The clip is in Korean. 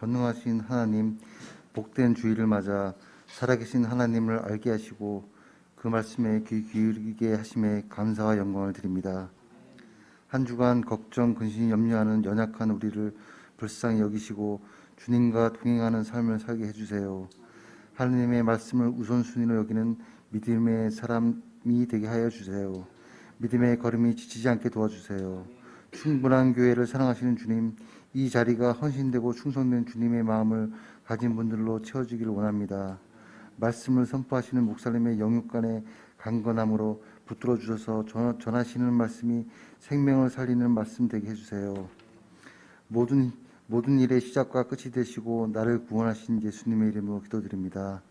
전능하신 하나님, 복된 주일을 맞아 살아계신 하나님을 알게 하시고 그 말씀에 귀 기울이게 하심에 감사와 영광을 드립니다. 한 주간 걱정, 근심, 염려하는 연약한 우리를 불쌍히 여기시고 주님과 동행하는 삶을 살게 해주세요. 하나님의 말씀을 우선순위로 여기는 믿음의 사람이 되게 하여 주세요. 믿음의 걸음이 지치지 않게 도와주세요. 충분한 교회를 사랑하시는 주님, 이 자리가 헌신되고 충성된 주님의 마음을 가진 분들로 채워지기를 원합니다. 말씀을 선포하시는 목사님의 영육간의 강건함으로 붙들어 주셔서 전- 전하시는 말씀이 생명을 살리는 말씀 되게 해주세요. 모든 모든 일의 시작과 끝이 되시고 나를 구원하신 예수님의 이름으로 기도드립니다.